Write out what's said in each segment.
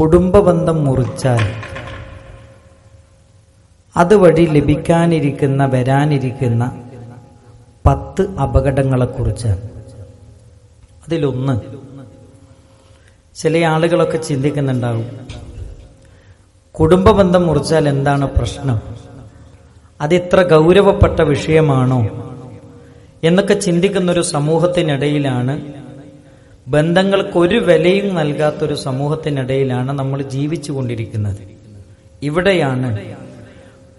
കുടുംബബന്ധം മുറിച്ചാൽ അതുവഴി ലഭിക്കാനിരിക്കുന്ന വരാനിരിക്കുന്ന പത്ത് അപകടങ്ങളെക്കുറിച്ച് അതിലൊന്ന് ചില ആളുകളൊക്കെ ചിന്തിക്കുന്നുണ്ടാവും കുടുംബബന്ധം മുറിച്ചാൽ എന്താണ് പ്രശ്നം? അതിത്ര ഗൗരവപ്പെട്ട വിഷയമാണോ? എന്നൊക്കെ ചിന്തിക്കുന്നൊരു സമൂഹത്തിനിടയിലാണ് ബന്ധങ്ങൾക്ക് ഒരു വിലയും നൽകാത്തൊരു സമൂഹത്തിനിടയിലാണ് നമ്മൾ ജീവിച്ചു കൊണ്ടിരിക്കുന്നത് ഇവിടെയാണ്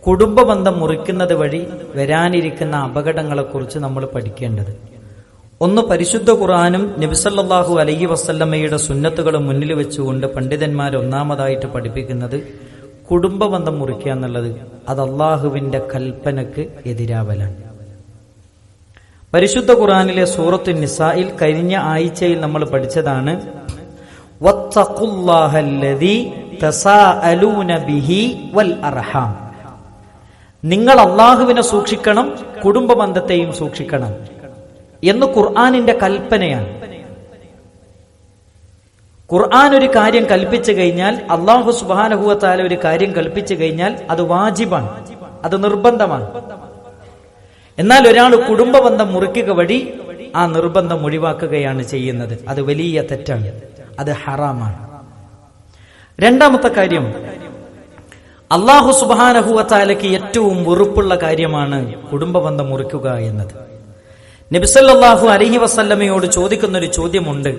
കുടുംബ ബന്ധം മുറിക്കുന്നത് വഴി വരാനിരിക്കുന്ന അപകടങ്ങളെക്കുറിച്ച് നമ്മൾ പഠിക്കേണ്ടത്. ഒന്ന് പരിശുദ്ധ ഖുറാനും നബിസല്ലാഹു അലൈഹി വസല്ലമ്മയുടെ സുന്നത്തുകളും മുന്നിൽ വെച്ചുകൊണ്ട് പണ്ഡിതന്മാർ ഒന്നാമതായിട്ട് പഠിപ്പിക്കുന്നത് കുടുംബബന്ധം മുറിക്കുക എന്നുള്ളത് അത് അള്ളാഹുവിന്റെ കൽപ്പനക്ക് എതിരാവലാണ്. പരിശുദ്ധ ഖുറാനിലെ സൂറത്തു നിസായിൽ കഴിഞ്ഞ ആഴ്ചയിൽ നമ്മൾ പഠിച്ചതാണ് നിങ്ങൾ അള്ളാഹുവിനെ സൂക്ഷിക്കണം കുടുംബ ബന്ധത്തെയും സൂക്ഷിക്കണം എന്ന് ഖുർആാനിന്റെ കൽപ്പനയാണ്. ഖുർആൻ ഒരു കാര്യം കൽപ്പിച്ചു കഴിഞ്ഞാൽ അള്ളാഹു സുബാനഹുവത്താല ഒരു കാര്യം കൽപ്പിച്ചു കഴിഞ്ഞാൽ അത് വാജിബാണ് അത് നിർബന്ധമാണ്. എന്നാൽ ഒരാൾ കുടുംബബന്ധം മുറിക്കുക വഴി ആ നിർബന്ധം ഒഴിവാക്കുകയാണ് ചെയ്യുന്നത്. അത് വലിയ തെറ്റാണ്. അത് ഹറാമാണ്. രണ്ടാമത്തെ കാര്യം അള്ളാഹു സുബാനഹുവത്താലയ്ക്ക് ഏറ്റവും വെറുപ്പുള്ള കാര്യമാണ് കുടുംബബന്ധം മുറിക്കുക എന്നത്. നബിസല്ലാഹു അലഹി വസല്ലമയോട് ചോദിക്കുന്ന ഒരു ചോദ്യമുണ്ട്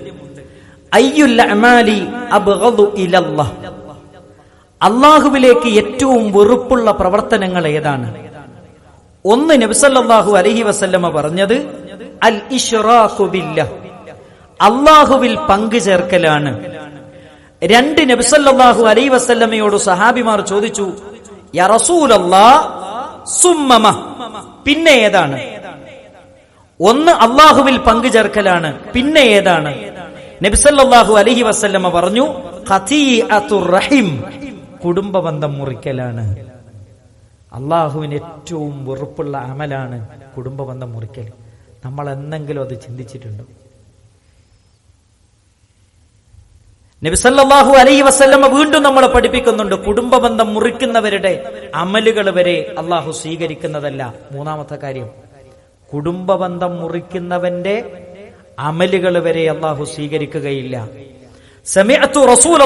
അള്ളാഹുവിലേക്ക് ഏറ്റവും വെറുപ്പുള്ള പ്രവർത്തനങ്ങൾ ഏതാണ്? ഒന്ന് നബിസല്ലാഹു അലഹി വസല്ലമ പറഞ്ഞത് അൽ ഇഷ്റാഖുബില്ല അള്ളാഹുവിൽ പങ്കു ചേർക്കലാണ്. രണ്ട് നബിസല്ലാഹു അലൈ വസല്ലമയോട് സഹാബിമാർ ചോദിച്ചു സുമ്മമ. പിന്നെ ഏതാണ്? ഒന്ന് അള്ളാഹുവിൽ പങ്കു ചേർക്കലാണ് പിന്നെ ഏതാണ്? നബിസല്ലാഹു അലഹി വസല്ലമ പറഞ്ഞു റഹിം. കുടുംബബന്ധം മുറിക്കലാണ്. അള്ളാഹുവിന് ഏറ്റവും വെറുപ്പുള്ള അമലാണ് കുടുംബബന്ധം മുറിക്കൽ. നമ്മൾ എന്തെങ്കിലും അത് ചിന്തിച്ചിട്ടുണ്ടോ. നബിസല്ലാഹു അലൈഹി വസല്ലമ വീണ്ടും നമ്മളെ പഠിപ്പിക്കുന്നുണ്ട് കുടുംബബന്ധം മുറിക്കുന്നവരുടെ അമലുകൾ വരെ അള്ളാഹു സ്വീകരിക്കുന്നതല്ല. മൂന്നാമത്തെ കാര്യം കുടുംബബന്ധം മുറിക്കുന്നവന്റെ അമലുകൾ വരെ അള്ളാഹു സ്വീകരിക്കുകയില്ല. സമയത്തു റസൂൽ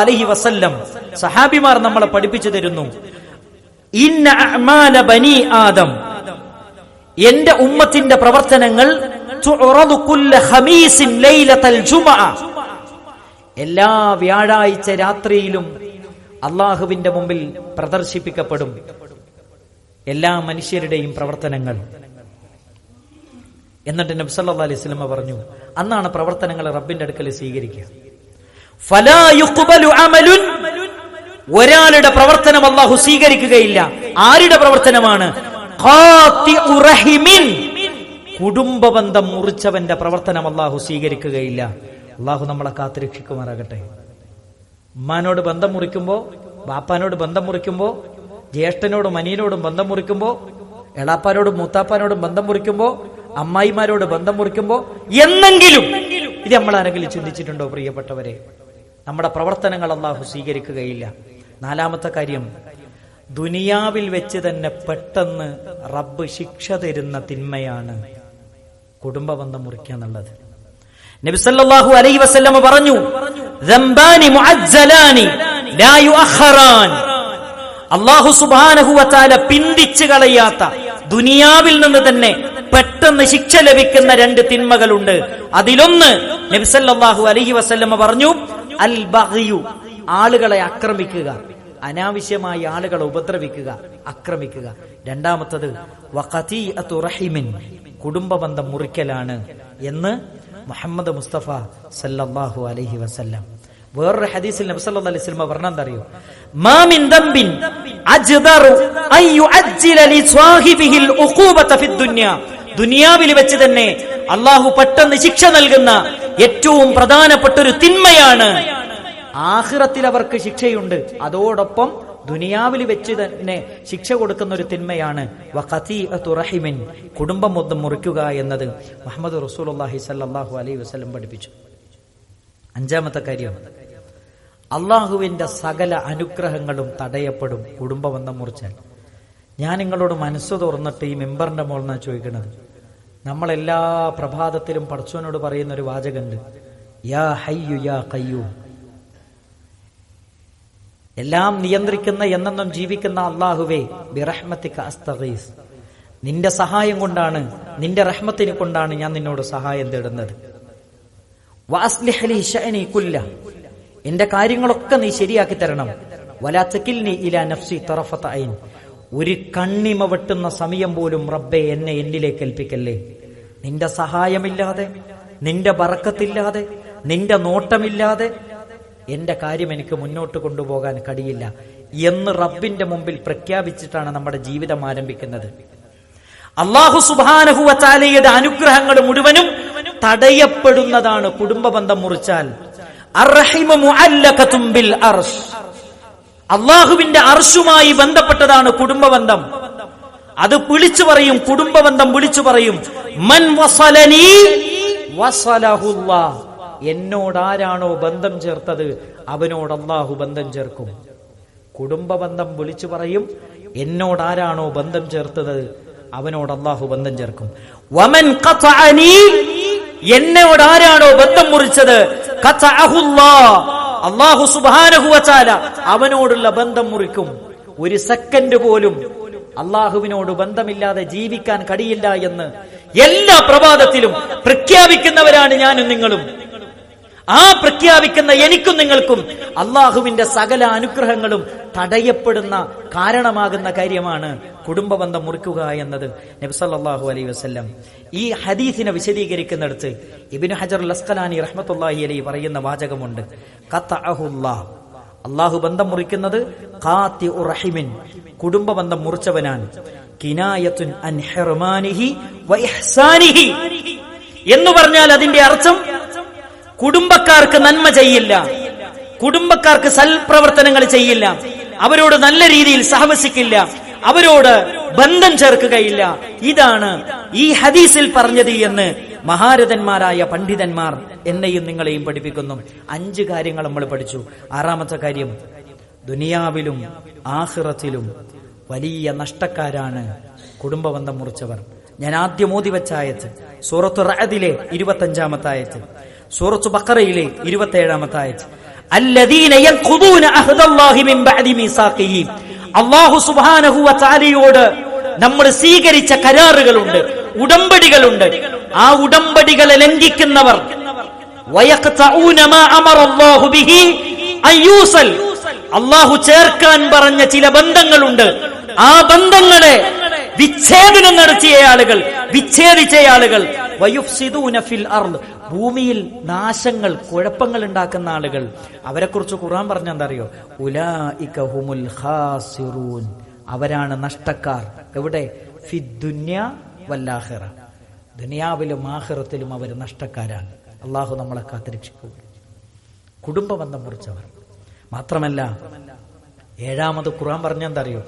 അലഹി വസല്ലം സഹാബിമാർ നമ്മളെ പഠിപ്പിച്ചു തരുന്നു. ഇന്ന ബനി ആദം. എന്റെ ഉമ്മത്തിന്റെ പ്രവർത്തനങ്ങൾ എല്ലാ വ്യാഴാഴ്ച രാത്രിയിലും അള്ളാഹുവിന്റെ മുമ്പിൽ പ്രദർശിപ്പിക്കപ്പെടും എല്ലാ മനുഷ്യരുടെയും പ്രവർത്തനങ്ങൾ. എന്നിട്ട് നബ്സല്ലാ അലൈഹി സ്വലമ പറഞ്ഞു അന്നാണ് പ്രവർത്തനങ്ങൾ റബ്ബിന്റെ അടുക്കൽ സ്വീകരിക്കുക. ഒരാളുടെ പ്രവർത്തനം അള്ളാഹു സ്വീകരിക്കുകയില്ല. ആരുടെ പ്രവർത്തനമാണ്? കുടുംബ ബന്ധം മുറിച്ചവന്റെ പ്രവർത്തനം അള്ളാഹു സ്വീകരിക്കുകയില്ല. അള്ളാഹു നമ്മളെ കാത്തുരക്ഷിക്കുമാറാകട്ടെ. ഉമ്മാനോട് ബന്ധം മുറിക്കുമ്പോ ബാപ്പാനോട് ബന്ധം മുറിക്കുമ്പോ ജ്യേഷ്ഠനോടും അനിയനോടും ബന്ധം മുറിക്കുമ്പോ എളാപ്പാനോടും മൂത്താപ്പാനോടും ബന്ധം മുറിക്കുമ്പോ അമ്മായിമാരോട് ബന്ധം മുറിക്കുമ്പോ എന്നെങ്കിലും ഇത് നമ്മൾ ആരെങ്കിലും ചിന്തിച്ചിട്ടുണ്ടോ പ്രിയപ്പെട്ടവരെ? നമ്മുടെ പ്രവർത്തനങ്ങൾ അള്ളാഹു സ്വീകരിക്കുകയില്ല. നാലാമത്തെ കാര്യം. ദുനിയാവിൽ വെച്ച് തന്നെ പെട്ടെന്ന് റബ്ബ് ശിക്ഷ തരുന്ന തിന്മയാണ് കുടുംബബന്ധം മുറിക്കുക എന്നുള്ളത്. നബിസല്ലാഹു അലൈ വസ്ലമ പറഞ്ഞു അള്ളാഹു സുബാനഹുവത്താല പിന്തിച്ചു കളയാത്ത ദുനിയാവിൽ നിന്ന് തന്നെ പെട്ടെന്ന് ശിക്ഷ ലഭിക്കുന്ന രണ്ട് തിന്മകളുണ്ട്. അതിലൊന്ന് നബിസല്ലാഹു അലഹി വസല്ലമ പറഞ്ഞു അൽ ബഹയു ആളുകളെ ആക്രമിക്കുക. അനാവശ്യമായി ആളുകളെ ഉപദ്രവിക്കുക. ആക്രമിക്കുക. രണ്ടാമത്തത് കുടുംബബന്ധം മുറിക്കലാണ് എന്ന് മുഹമ്മദ് മുസ്തഫ സല്ലാഹു അലഹി വസല്ലം. വേറൊരു ഹദീസിൽ നബി അലൈഹി വസല്ലം എന്താ അറിയോ ദംബിൻ അജ്ദറു ലി ഉഖൂബത ദുനിയാവിൽ വെച്ച് തന്നെ അള്ളാഹു പെട്ടെന്ന് ശിക്ഷ നൽകുന്ന ഏറ്റവും പ്രധാനപ്പെട്ട ഒരു തിന്മയാണ് ആഖിറത്തിൽ അവർക്ക് ശിക്ഷയുണ്ട്. അതോടൊപ്പം ദുനിയാവിൽ വെച്ച് തന്നെ ശിക്ഷ കൊടുക്കുന്ന ഒരു തിന്മയാണ് റഹിമിൻ കുടുംബം മൊത്തം മുറിക്കുക എന്നത്. മുഹമ്മദ് റസൂലുള്ളാഹി സല്ലാഹു അലൈഹി വസ്ലം പഠിപ്പിച്ചു. അഞ്ചാമത്തെ കാര്യം. അള്ളാഹുവിന്റെ സകല അനുഗ്രഹങ്ങളും തടയപ്പെടും കുടുംബം കുടുംബബന്ധം മുറിച്ചാൽ. ഞാൻ നിങ്ങളോട് മനസ്സ് തുറന്നിട്ട് ഈ മെമ്പറിന്റെ മോളിനാ ചോദിക്കുന്നത് നമ്മളെല്ലാ പ്രഭാതത്തിലും പഠിച്ചവനോട് പറയുന്ന ഒരു വാചകമുണ്ട്. യാ ഹയ്യു യാ കയ്യൂ എല്ലാം നിയന്ത്രിക്കുന്ന എന്നെന്നും ജീവിക്കുന്ന അള്ളാഹുവേ ബിറഹ്മത്തിക്ക് അസ്തഗീസ്. നിന്റെ സഹായം കൊണ്ടാണ് നിന്റെ റഹ്മത്തിനെ കൊണ്ടാണ് ഞാൻ നിന്നോട് സഹായം തേടുന്നത്. എന്റെ കാര്യങ്ങളൊക്കെ നീ ശരിയാക്കി തരണം. വലാത്തക്കിൽ നഫ്സി ഒരു കണ്ണിമ വെട്ടുന്ന സമയം പോലും റബ്ബെ എന്നെ എന്നിലേക്ക് ഏൽപ്പിക്കല്ലേ? നിന്റെ സഹായമില്ലാതെ നിന്റെ ബറക്കത്തില്ലാതെ നിന്റെ നോട്ടമില്ലാതെ എന്റെ കാര്യം എനിക്ക് മുന്നോട്ട് കൊണ്ടുപോകാൻ കഴിയില്ല എന്ന് റബ്ബിന്റെ മുമ്പിൽ പ്രഖ്യാപിച്ചിട്ടാണ് നമ്മുടെ ജീവിതം ആരംഭിക്കുന്നത്. അള്ളാഹു സുബാനഹുവത്താലയുടെ അനുഗ്രഹങ്ങൾ മുഴുവനും തടയപ്പെടുന്നതാണ് കുടുംബ ബന്ധം മുറിച്ചാൽ. അള്ളാഹുവിന്റെ അർഷുമായി ബന്ധപ്പെട്ടതാണ് കുടുംബ ബന്ധം അത് വിളിച്ചു പറയും കുടുംബബന്ധം വിളിച്ചു പറയും. മൻ വസലനി വസലഹുല്ലാ. എന്നോടാരാണോ ബന്ധം ചേർത്തത്? അവനോട് അള്ളാഹു ബന്ധം ചേർക്കും. കുടുംബ ബന്ധം വിളിച്ചു പറയും എന്നോടാരാണോ ബന്ധം ചേർത്തത്? അവനോട് അള്ളാഹു ബന്ധം ചേർക്കും. വമൻ എന്നോട് ആരാണോ ബന്ധം മുറിച്ചത്? അവനോടുള്ള ബന്ധം മുറിക്കും. ഒരു സെക്കൻഡ് പോലും അള്ളാഹുവിനോട് ബന്ധമില്ലാതെ ജീവിക്കാൻ കഴിയില്ല എന്ന് എല്ലാ പ്രഭാതത്തിലും പ്രഖ്യാപിക്കുന്നവരാണ് ഞാനും നിങ്ങളും. ആ പ്രഖ്യാപിക്കുന്ന എനിക്കും നിങ്ങൾക്കും അള്ളാഹുവിന്റെ സകല അനുഗ്രഹങ്ങളും തടയപ്പെടുന്ന കാരണമാകുന്ന കാര്യമാണ് കുടുംബബന്ധം മുറിക്കുക എന്നത്. നബ്സല്ലാഹു അലൈ വസ്ല്ലം ഈ ഹദീസിനെ വിശദീകരിക്കുന്നിടത്ത് ഇബിന് ഹജർ ലസ്കലാനി റഹ്മത്തുല്ലാഹി അലൈ പറയുന്ന വാചകമുണ്ട്. അള്ളാഹു ബന്ധം മുറിക്കുന്നത് ഖാത്തി റഹിമിൻ കുടുംബബന്ധം മുറിച്ചവനാണ്. കിനായത്തുൻ അൻ എന്ന് പറഞ്ഞാൽ അതിന്റെ അർത്ഥം കുടുംബക്കാർക്ക് നന്മ ചെയ്യില്ല. കുടുംബക്കാർക്ക് സൽപ്രവർത്തനങ്ങൾ ചെയ്യില്ല. അവരോട് നല്ല രീതിയിൽ സഹവസിക്കില്ല. അവരോട് ബന്ധം ചേർക്കുകയില്ല. ഇതാണ് ഈ ഹദീസിൽ പറഞ്ഞത് എന്ന് മഹാരഥന്മാരായ പണ്ഡിതന്മാർ എന്നെയും നിങ്ങളെയും പഠിപ്പിക്കുന്നു. അഞ്ച് കാര്യങ്ങൾ നമ്മൾ പഠിച്ചു. ആറാമത്തെ കാര്യം ദുനിയാവിലും ആഹ്റത്തിലും വലിയ നഷ്ടക്കാരാണ് കുടുംബബന്ധം മുറിച്ചവർ. ഞാൻ ആദ്യം ഓതി വെച്ച ആയത്ത് സൂറത്ത് റഅദിലെ ഇരുപത്തഞ്ചാമത്തെ ആയത്ത്. സൂറത്തു ബക്കറയിലെ ഇരുപത്തേഴാമത്തെ ആയത്ത് അള്ളാഹു സുബാനഹുവ നമ്മൾ സ്വീകരിച്ച കരാറുകളുണ്ട് ഉടമ്പടികളുണ്ട്. ആ ഉടമ്പടികളെ ലംഘിക്കുന്നവർ അള്ളാഹു ചേർക്കാൻ പറഞ്ഞ ചില ബന്ധങ്ങളുണ്ട്. ആ ബന്ധങ്ങളെ വിച്ഛേദനം നടത്തിയ ആളുകൾ വിച്ഛേദിച്ച ആളുകൾ ഭൂമിയിൽ നാശങ്ങൾ കുഴപ്പങ്ങൾ ഉണ്ടാക്കുന്ന ആളുകൾ അവരെ കുറിച്ച് ഖുർആൻ പറഞ്ഞ എന്താ അറിയോ ഉലാ ഇക്കുമുൽ അവരാണ് നഷ്ടക്കാർ. എവിടെ? വല്ലാഹിറ. ദുനിയാവിലും ആഹിറത്തിലും അവർ നഷ്ടക്കാരാണ്. അള്ളാഹു നമ്മളെ കാത്തിരക്ഷിക്കും. കുടുംബബന്ധം മുറിച്ചവർ. മാത്രമല്ല ഏഴാമത് ഖുർആൻ പറഞ്ഞ എന്താ അറിയോ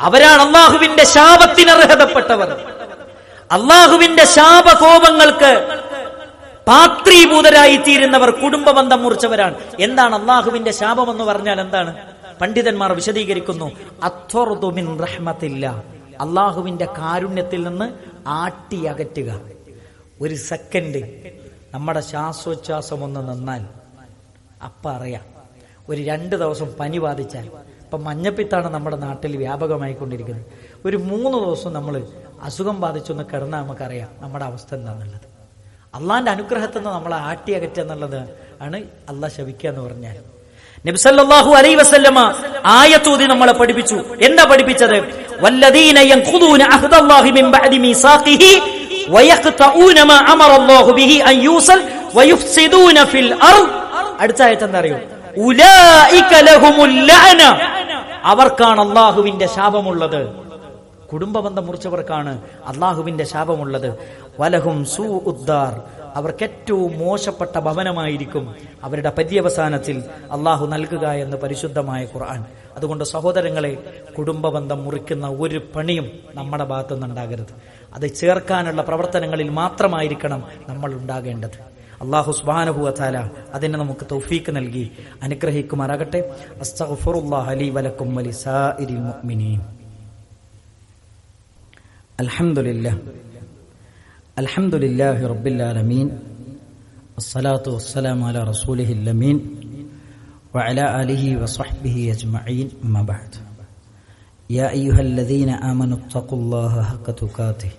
അവരാണ് അള്ളാഹുവിന്റെ ശാപത്തിന് അർഹതപ്പെട്ടവർ അള്ളാഹുവിന്റെ ശാപകോപങ്ങൾക്ക് പാത്രീഭൂതരായി തീരുന്നവർ കുടുംബബന്ധം മുറിച്ചവരാണ്. എന്താണ് അള്ളാഹുവിന്റെ ശാപം എന്ന് പറഞ്ഞാൽ എന്താണ്? പണ്ഡിതന്മാർ വിശദീകരിക്കുന്നു അത്വറുദു മിൻ റഹ്മത്തില്ല. അള്ളാഹുവിന്റെ കാരുണ്യത്തിൽ നിന്ന് ആട്ടി അകറ്റുക. ഒരു സെക്കൻഡ് നമ്മുടെ ശ്വാസോച്ഛ്വാസം ഒന്ന് നിന്നാൽ അപ്പ അറിയാം. ഒരു രണ്ട് ദിവസം പനി ബാധിച്ചാൽ. ഇപ്പൊ മഞ്ഞപ്പിത്താണ് നമ്മുടെ നാട്ടിൽ വ്യാപകമായി കൊണ്ടിരിക്കുന്നത് ഒരു മൂന്ന് ദിവസം നമ്മൾ അസുഖം ബാധിച്ചൊന്ന് കിടന്നാൽ നമുക്കറിയാം നമ്മുടെ അവസ്ഥ എന്താണെന്നുള്ളത് അള്ളാന്റെ അനുഗ്രഹത്തിൽ നിന്ന് നമ്മളെ ആട്ടി അകറ്റുക എന്നുള്ളത് ആണ് അള്ളാഹ് ശവിക്കുക എന്ന് പറഞ്ഞാൽ. നബ്സല്ലാഹു അലൈ വസല്ലമ ആയത്തൂതി നമ്മളെ പഠിപ്പിച്ചു. എന്താ പഠിപ്പിച്ചത്? അടുത്ത ആയത്ത് അവർക്കാണ് അള്ളാഹുവിന്റെ ശാപമുള്ളത്. കുടുംബബന്ധം മുറിച്ചവർക്കാണ് അള്ളാഹുവിന്റെ ശാപമുള്ളത്. വലഹും സു ഉദ്ദാർ അവർക്ക് ഏറ്റവും മോശപ്പെട്ട ഭവനമായിരിക്കും അവരുടെ പര്യവസാനത്തിൽ അള്ളാഹു നൽകുക എന്ന് പരിശുദ്ധമായ ഖുർആൻ. അതുകൊണ്ട് സഹോദരങ്ങളെ കുടുംബബന്ധം മുറിക്കുന്ന ഒരു പണിയും നമ്മുടെ ഭാഗത്തുനിന്നുണ്ടാകരുത്. അത് ചേർക്കാനുള്ള പ്രവർത്തനങ്ങളിൽ മാത്രമായിരിക്കണം നമ്മൾ ഉണ്ടാകേണ്ടത്. അള്ളാഹു സുബ്ഹാനഹു വതആല അതിനെ നമുക്ക് തൗഫീക്ക് നൽകി അനുഗ്രഹിക്കുമാറാകട്ടെ. അസ്തഗ്ഫിറുല്ലാഹ അലി വലക്കും വലിസാഇരിൽ മുഅ്മിനീൻ. അൽഹംദുലില്ലാഹ് അൽഹംദുലില്ലാഹി റബ്ബിൽ ആലമീൻ വസ്സലാത്തു വസ്സലാമു അലാ റസൂലിഹിൽ അമീൻ وعلى آله وصحبه أجمعين أما بعد يا أيها الذين آمنوا اتقوا الله حق تقاته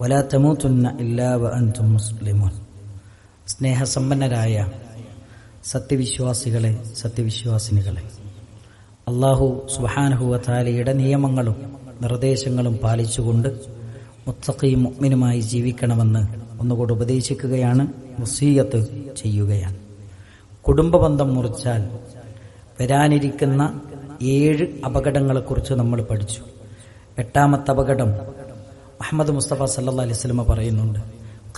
ولا تموتن إلا وأنتم مسلمون സ്നേഹസമ്പന്നരായ സത്യവിശ്വാസികളെ സത്യവിശ്വാസിനികളെ അള്ളാഹു സുബാനഹുവത്താലയുടെ നിയമങ്ങളും നിർദ്ദേശങ്ങളും പാലിച്ചുകൊണ്ട് മുത്തഖയും മുഗ്മിനുമായി ജീവിക്കണമെന്ന് ഒന്നുകൂടെ ഉപദേശിക്കുകയാണ് മുസീയത്ത് ചെയ്യുകയാണ്. കുടുംബബന്ധം മുറിച്ചാൽ വരാനിരിക്കുന്ന ഏഴ് അപകടങ്ങളെക്കുറിച്ച് നമ്മൾ പഠിച്ചു. എട്ടാമത്തെ അപകടം അഹമ്മദ് മുസ്തഫ സല്ലാ അലൈഹി സ്വലമ പറയുന്നുണ്ട്.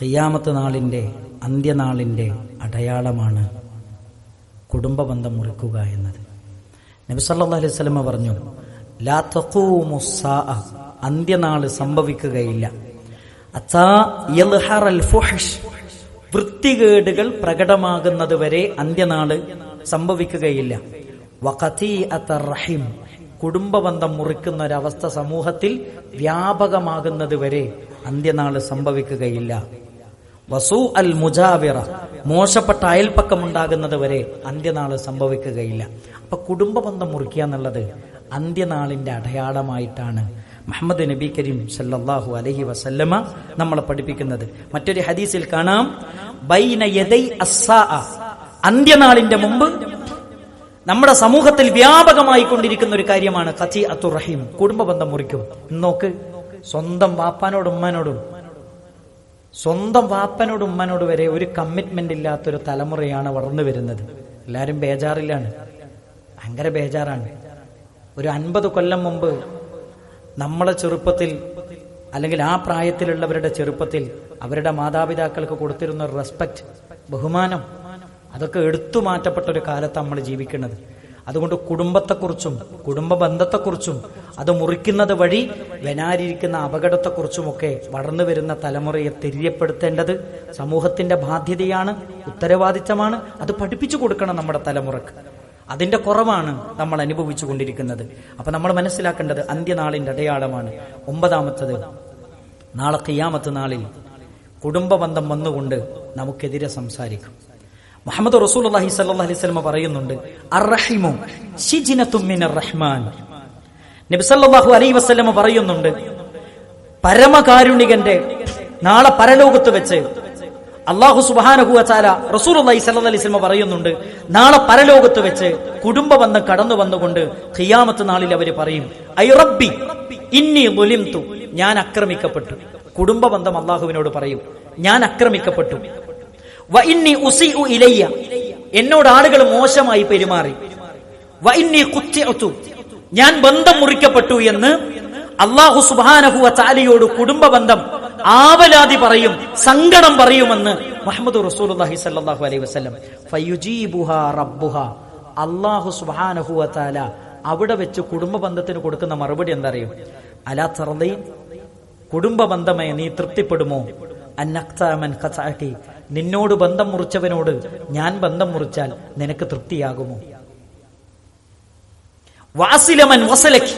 ഖിയാമത്ത് നാളിന്റെ അന്ത്യനാളിന്റെ അടയാളമാണ് കുടുംബബന്ധം മുറിക്കുക എന്നത്. നബി സല്ലാ അലൈഹി സ്വലമ പറഞ്ഞു അന്ത്യനാൾ സംഭവിക്കുകയില്ല. വൃത്തികേടുകൾ പ്രകടമാകുന്നത് വരെ അന്ത്യനാൾ സംഭവിക്കുകയില്ല. റഹിം. കുടുംബബന്ധം മുറിക്കുന്ന ഒരവസ്ഥ സമൂഹത്തിൽ വ്യാപകമാകുന്നത് വരെ അന്ത്യനാൾ സംഭവിക്കുകയില്ല. വസു അൽ മുജാവിറ. മോശപ്പെട്ട അയൽപ്പക്കം ഉണ്ടാകുന്നത് വരെ അന്ത്യനാൾ സംഭവിക്കുകയില്ല. അപ്പൊ കുടുംബബന്ധം മുറിക്കുക എന്നുള്ളത് അന്ത്യനാളിന്റെ അടയാളമായിട്ടാണ് മുഹമ്മദ് നബി കരീം സല്ലാഹു അലഹി വസല്ലമ നമ്മളെ പഠിപ്പിക്കുന്നത്. മറ്റൊരു ഹദീസിൽ കാണാം. അന്ത്യനാളിന്റെ മുമ്പ് നമ്മുടെ സമൂഹത്തിൽ വ്യാപകമായി കൊണ്ടിരിക്കുന്ന ഒരു കാര്യമാണ് കഥി അത്തുർ റഹീം. കുടുംബ ബന്ധം മുറിക്കും. നോക്ക്. സ്വന്തം വാപ്പാനോടും ഉമ്മാനോടും. സ്വന്തം വാപ്പനോടും ഉമ്മാനോട് വരെ ഒരു കമ്മിറ്റ്മെന്റ് ഇല്ലാത്തൊരു തലമുറയാണ് വളർന്നു വരുന്നത്. എല്ലാരും ബേജാറിലാണ്. ഭയങ്കര ബേജാറാണ്. ഒരു അൻപത് കൊല്ലം മുമ്പ് നമ്മളെ ചെറുപ്പത്തിൽ അല്ലെങ്കിൽ ആ പ്രായത്തിലുള്ളവരുടെ ചെറുപ്പത്തിൽ അവരുടെ മാതാപിതാക്കൾക്ക് കൊടുത്തിരുന്ന റെസ്പെക്ട് ബഹുമാനം അതൊക്കെ എടുത്തു മാറ്റപ്പെട്ട ഒരു കാലത്ത് നമ്മൾ ജീവിക്കുന്നത്. അതുകൊണ്ട് കുടുംബത്തെക്കുറിച്ചും കുടുംബ ബന്ധത്തെക്കുറിച്ചും അത് മുറിക്കുന്നത് വഴി വനാരിയിരിക്കുന്ന അപകടത്തെക്കുറിച്ചുമൊക്കെ വളർന്നു വരുന്ന തലമുറയെ തെര്യപ്പെടുത്തേണ്ടത് സമൂഹത്തിന്റെ ബാധ്യതയാണ് ഉത്തരവാദിത്തമാണ്. അത് പഠിപ്പിച്ചു കൊടുക്കണം നമ്മുടെ തലമുറയ്ക്ക്. അതിന്റെ കുറവാണ് നമ്മൾ അനുഭവിച്ചു കൊണ്ടിരിക്കുന്നത്. അപ്പൊ നമ്മൾ മനസ്സിലാക്കേണ്ടത് അന്ത്യനാളിന്റെ അടയാളമാണ്. ഒമ്പതാമത്തത് നാളെ കിയാമത്ത് നാളിൽ കുടുംബബന്ധം വന്നുകൊണ്ട് നമുക്കെതിരെ സംസാരിക്കും. മുഹമ്മദ് റസൂൽ അലഹി സല്ലാ അലൈഹി സ്വലമ പറയുന്നുണ്ട് റഹ്മാൻ. നബിസല്ലാഹു അലൈ വസ്ലമ പറയുന്നുണ്ട് പരമകാരുണികന്റെ നാളെ പരലോകത്ത് വെച്ച് അള്ളാഹു സുബാനഹുവ റസൂൽ അള്ളഹി സല്ല അലൈഹി സ്വലമ പറയുന്നുണ്ട് നാളെ പരലോകത്ത് വെച്ച് കുടുംബ വന്ന് കടന്നു വന്നുകൊണ്ട് ഖിയാമത്ത് നാളിൽ അവർ പറയും ഐ റബ്ബി ഇന്നി മുലിംതു ഞാൻ ആക്രമിക്കപ്പെട്ടു. കുടുംബ ബന്ധം അള്ളാഹുവിനോട് പറയും ഞാൻ ആക്രമിക്കപ്പെട്ടു. വ ഇന്നി ഉ ഇലയ്യ. എന്നോട് ആളുകൾ മോശമായി പെരുമാറി. വ ഇന്നി കുത്തിഅതു ഞാൻ ബന്ധം മുറിക്കപ്പെട്ടു എന്ന് അള്ളാഹു സുബാനഹുവ ചാലിയോട് കുടുംബ ബന്ധം ആവലാതി പറയും സങ്കടം പറയുമെന്ന് മുഹമ്മദ് സ്വല്ലല്ലാഹു അലൈഹി റബ്ബുഹ. അള്ളാഹു സുബ്ഹാനഹു വതആല അവിടെ വെച്ച് കുടുംബ ബന്ധത്തിന് കൊടുക്കുന്ന മറുപടി എന്തറിയും? അലാ തർദീൻ കുടുംബ ബന്ധമേ നീ തൃപ്തിപ്പെടുമോ? അന്നക്താമൻ നിന്നോട് ബന്ധം മുറിച്ചവനോട് ഞാൻ ബന്ധം മുറിച്ചാൽ നിനക്ക് തൃപ്തിയാകുമോ? വാസിലമൻ വസലക്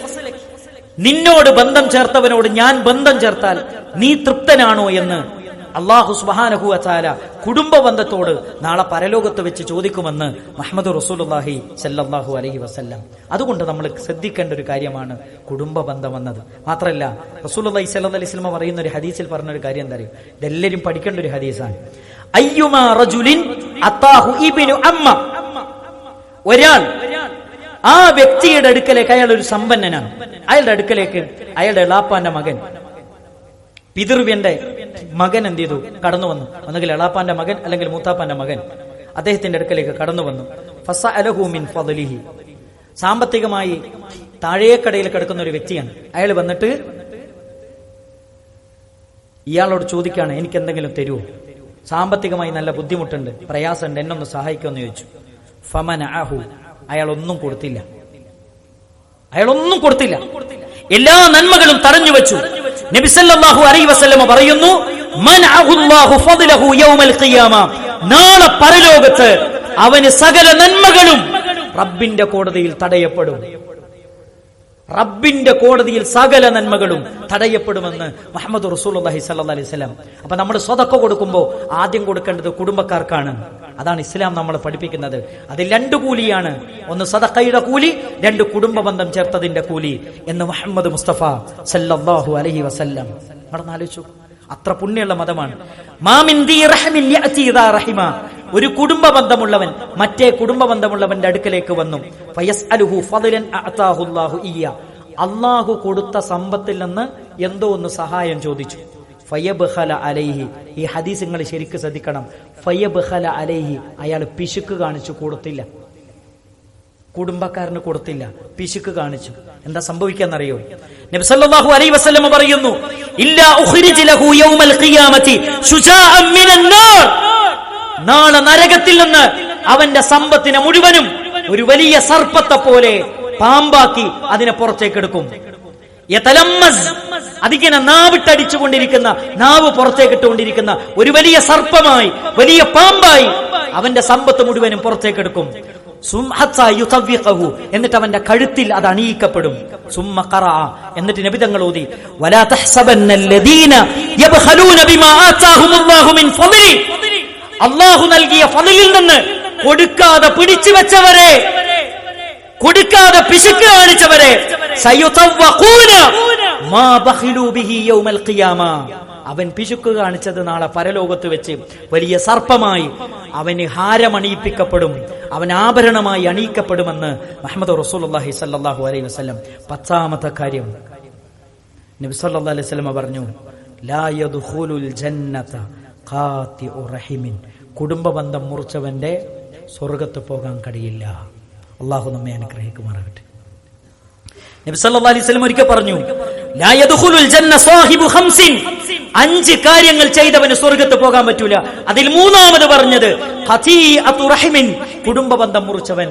നിന്നോട് ബന്ധം ചേർത്തവനോട് ഞാൻ ബന്ധം ചേർത്താൽ നീ തൃപ്തനാണോ എന്ന് അള്ളാഹു സുബാനഹു അച്ചാല കുടുംബ ബന്ധത്തോട് നാളെ പരലോകത്ത് വെച്ച് ചോദിക്കുമെന്ന് മുഹമ്മദ് റസൂലുല്ലാഹി സല്ലാഹു അലഹി വസ്ല്ലാം. അതുകൊണ്ട് നമ്മൾ ശ്രദ്ധിക്കേണ്ട ഒരു കാര്യമാണ് കുടുംബ ബന്ധം എന്നത്. മാത്രമല്ല റസൂലുല്ലാഹി സല്ലാ അലൈഹി സ്വലമ പറയുന്ന ഒരു ഹദീസിൽ പറഞ്ഞ ഒരു കാര്യം എന്താ അറിയും? ഇതെല്ലാവരും പഠിക്കേണ്ട ഒരു ഹദീസാണ്. ഒരാൾ ആ വ്യക്തിയുടെ അടുക്കലേക്ക് അയാൾ ഒരു സമ്പന്നനാണ്. അയാളുടെ അടുക്കലേക്ക് അയാളുടെ എളാപ്പാന്റെ മകൻ. പിതൃവ്യന്റെ മകൻ എന്ത് ചെയ്തു? കടന്നു വന്നു. ഒന്നുകിൽ എളാപ്പാന്റെ മകൻ അല്ലെങ്കിൽ മൂത്താപ്പാന്റെ മകൻ. അദ്ദേഹത്തിന്റെ അടുക്കലേക്ക് കടന്നു വന്നു. ഫസ അലഹൂമിൻ ഫലിഹി സാമ്പത്തികമായി താഴേക്കടയിൽ കിടക്കുന്ന ഒരു വ്യക്തിയാണ്. അയാൾ വന്നിട്ട് ഇയാളോട് ചോദിക്കാണ് എനിക്ക് എന്തെങ്കിലും തരുമോ സാമ്പത്തികമായി നല്ല ബുദ്ധിമുട്ടുണ്ട്. പ്രയാസമുണ്ട്. എന്നൊന്ന് സഹായിക്കുമെന്ന് ചോദിച്ചു ഫമന ആഹു അയാൾ ഒന്നും കൊടുത്തില്ല. അയാൾ ഒന്നും കൊടുത്തില്ല. എല്ലാ നന്മകളും തടഞ്ഞു വെച്ചു. നബിസല്ലാഹു അലൈ വസല്ലമ പറയുന്നു നാളെ പരലോകത്ത് അവന് സകല നന്മകളും റബ്ബിന്റെ കോടതിയിൽ തടയപ്പെടും. റബ്ബിന്റെ കോടതിയിൽ സകല നന്മകളും തടയപ്പെടുമെന്ന് മുഹമ്മദ് റസൂൽ അലൈഹി സ്വലാം അപ്പൊ നമ്മൾ സ്വതക്ക കൊടുക്കുമ്പോൾ ആദ്യം കൊടുക്കേണ്ടത് കുടുംബക്കാർക്കാണ്. അതാണ് ഇസ്ലാം നമ്മൾ പഠിപ്പിക്കുന്നത്. അതിൽ രണ്ട് കൂലിയാണ്. ഒന്ന് സദക്കയുടെ കൂലി രണ്ട് കുടുംബ ബന്ധം ചേർത്തതിന്റെ കൂലി എന്ന് മുഹമ്മദ് മുസ്തഫ സല്ലാഹു അലഹി വസല്ലം. നടന്നാലോചിച്ചു അത്ര പുണ്യമുള്ള മതമാണ്. ഒരു കുടുംബ ബന്ധമുള്ളവൻ മറ്റേ കുടുംബ ബന്ധമുള്ളവന്റെ അടുക്കലേക്ക് വന്നു. അള്ളാഹു കൊടുത്ത സമ്പത്തിൽ നിന്ന് എന്തോ ഒന്ന് സഹായം ചോദിച്ചു. ഫയബ്ഖല അലൈഹി. ഈ ഹദീസ് നിങ്ങൾ ശരിക്കും ശ്രദ്ധിക്കണം. ഫയബ്ഖല അലൈഹി. അയാൾ പിശുക്ക് കാണിച്ചു കൊടുത്തില്ല. കുടുംബക്കാരന് കൊടുത്തില്ല. പിശുക്ക് കാണിച്ചു. എന്താ സംഭവിക്കാന്നറിയോ? സല്ലല്ലാഹു അലൈ വസല്ലമ പറയുന്നു നാളെ നരകത്തിൽ നിന്ന് അവന്റെ സമ്പത്തിനെ മുഴുവനും ഒരു വലിയ സർപ്പത്തെ പോലെ പാമ്പാക്കി അതിനെ പുറത്തേക്കെടുക്കും. അതിങ്ങനെ നാവിട്ടടിച്ചുകൊണ്ടിരിക്കുന്ന നാവ് പുറത്തേക്കിട്ടുകൊണ്ടിരിക്കുന്ന ഒരു വലിയ സർപ്പമായി വലിയ പാമ്പായി അവന്റെ സമ്പത്ത് മുഴുവനും പുറത്തേക്കെടുക്കും. എന്നിട്ട് അവന്റെ കഴുത്തിൽ അത് അണിയിക്കപ്പെടും. സുമ്മ കറ എന്നിട്ട് നബിതങ്ങൾ ഓതി അള്ളാഹു നൽകിയ ഫലിൽ നിന്ന് കൊടുക്കാതെ പിടിച്ചു വെച്ചവരെ കൊടുക്കാതെ പിശുക്ക് കാണിച്ചവരെ അവൻ പിശുക്ക് കാണിച്ചത് നാളെ പരലോകത്ത് വെച്ച് വലിയ സർപ്പമായി അവന് ഹാരമണിയിപ്പിക്കപ്പെടും. അവൻ ആഭരണമായി അണിയിക്കപ്പെടുമെന്ന് മുഹമ്മദ് റസൂലി സല്ലാഹു അലൈഹി വസ്ലം പത്താമത്തെ കാര്യം. നബി സല്ലാ അലൈഹി വസല്ലം പറഞ്ഞു കുടുംബ ബന്ധം മുറിച്ചവന്റെ സ്വർഗത്ത് പോകാൻ കഴിയില്ല. അള്ളാഹു നമ്മെ അനുഗ്രഹിക്കുമാറാകട്ടെ. നബി സല്ലല്ലാഹു അലൈഹി വസല്ലം ഒരിക്കൽ പറഞ്ഞു അഞ്ച് കാര്യങ്ങൾ ചെയ്തവന് സ്വർഗത്ത് പോകാൻ പറ്റൂല. അതിൽ മൂന്നാമത് പറഞ്ഞത് ഖതീഅത്തു റഹിമിൻ. കുടുംബ ബന്ധം മുറിച്ചവൻ.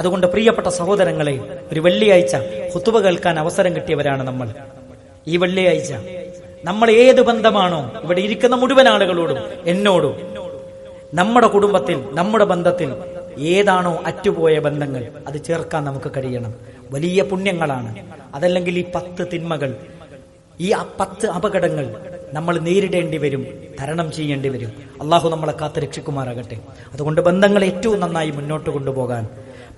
അതുകൊണ്ട് പ്രിയപ്പെട്ട സഹോദരങ്ങളെ ഒരു വെള്ളിയാഴ്ച ഹുത്തുവ കേൾക്കാൻ അവസരം കിട്ടിയവരാണ് നമ്മൾ. ഈ വെള്ളിയാഴ്ച നമ്മൾ ഏത് ബന്ധമാണോ ഇവിടെ ഇരിക്കുന്ന മുഴുവൻ ആളുകളോടും എന്നോടും നമ്മുടെ കുടുംബത്തിൽ നമ്മുടെ ബന്ധത്തിൽ ഏതാണോ അറ്റുപോയ ബന്ധങ്ങൾ അത് ചേർക്കാൻ നമുക്ക് കഴിയണം. വലിയ പുണ്യങ്ങളാണ്. അതല്ലെങ്കിൽ ഈ പത്ത് തിന്മകൾ ഈ പത്ത് അപകടങ്ങൾ നമ്മൾ നേരിടേണ്ടി വരും തരണം ചെയ്യേണ്ടി വരും. അള്ളാഹു നമ്മളെ കാത്ത് രക്ഷിക്കുമാറാകട്ടെ. അതുകൊണ്ട് ബന്ധങ്ങൾ ഏറ്റവും നന്നായി മുന്നോട്ട് കൊണ്ടുപോകാൻ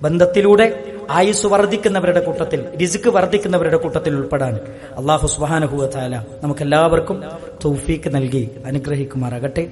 ബന്ധത്തിലൂടെ ആയുസ് വർദ്ധിക്കുന്നവരുടെ കൂട്ടത്തിൽ രിസുക്ക് വർദ്ധിക്കുന്നവരുടെ കൂട്ടത്തിൽ ഉൾപ്പെടാൻ അള്ളാഹു സുബാനുഭവ താല നമുക്കെല്ലാവർക്കും തൗഫീക്ക് നൽകി അനുഗ്രഹിക്കുമാറാകട്ടെ.